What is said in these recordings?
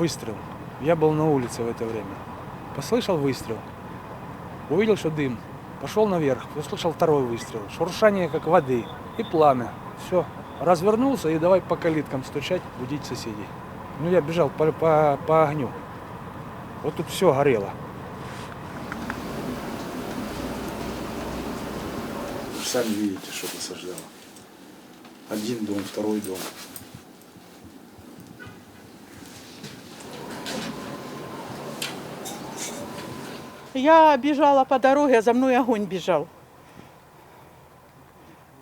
выстрел. Я был на улице в это время. Послышал выстрел. Увидел, что дым. Пошел наверх. Услышал второй выстрел. Шуршание, как воды. И пламя. Все. Развернулся и давай по калиткам стучать, будить соседей. Ну, я бежал по, по, по огню. Вот тут все горело. Сами видите, что посаждало. Один дом, второй дом. Я бежала по дороге, за мной огонь бежал.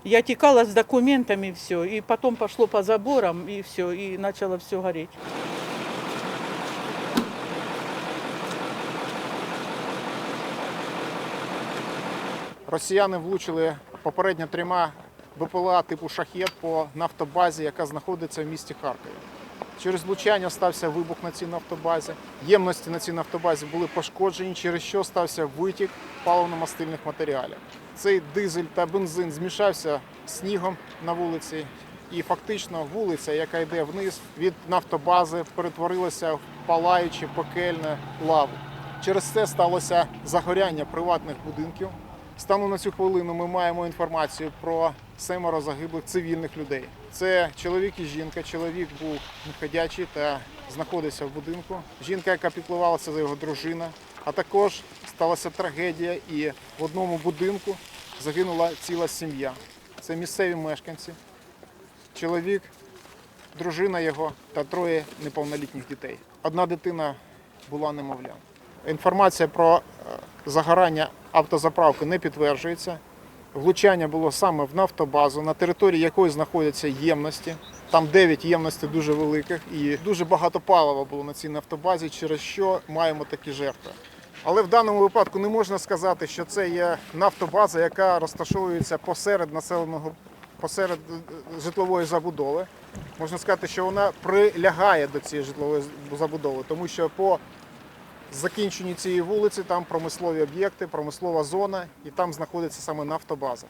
Я текала с документами все, и потом пошло по заборам, и все, и начало все гореть. Росіяни влучили попередньо трьома БПЛА типу шахет по нафтобазі, яка знаходиться в місті Харкові. Через влучання стався вибух на цій нафтобазі. Ємності на цій нафтобазі були пошкоджені, через що стався витік паливно-мастильних матеріалів. Цей дизель та бензин змішався снігом на вулиці, і фактично вулиця, яка йде вниз від нафтобази, перетворилася в палаюче пекельне лаву. Через це сталося загоряння приватних будинків. Станом на цю хвилину ми маємо інформацію про семеро загиблих цивільних людей. Це чоловік і жінка. Чоловік був неходячий та знаходився в будинку. Жінка, яка піклувалася за його дружина. А також сталася трагедія, і в одному будинку загинула ціла сім'я. Це місцеві мешканці, чоловік, дружина його та троє неповнолітніх дітей. Одна дитина була немовлям. Інформація про е, загорання автозаправки не підтверджується. Влучання було саме в нафтобазу, на території якої знаходяться ємності. Там 9 ємностей дуже великих і дуже багато палива було на цій нафтобазі, через що маємо такі жертви. Але в даному випадку не можна сказати, що це є нафтобаза, яка розташовується посеред населеного посеред е, житлової забудови. Можна сказати, що вона прилягає до цієї житлової забудови, тому що по закінченню цієї вулиці там промислові об'єкти, промислова зона, і там знаходиться саме нафтобаза.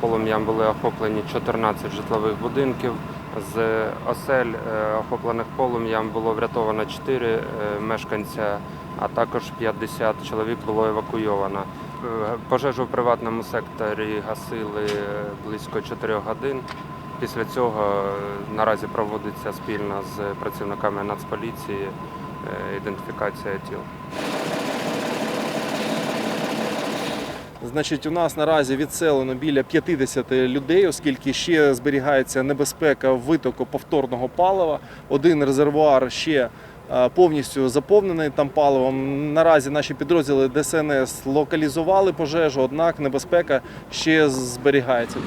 Полум'ям були охоплені 14 житлових будинків. З осель е, охоплених полум'ям було врятовано 4 мешканця, а також 50 чоловік було евакуйовано. Е, Пожежу в приватному секторі гасили е, близько 4 годин. Після цього е, наразі проводиться спільно з працівниками Нацполіції е, ідентифікація тіл. Значить, у нас наразі відселено біля 50 людей, оскільки ще зберігається небезпека витоку повторного палива. Один резервуар ще е, повністю заповнений там паливом. Наразі наші підрозділи ДСНС локалізували пожежу, однак небезпека ще зберігається.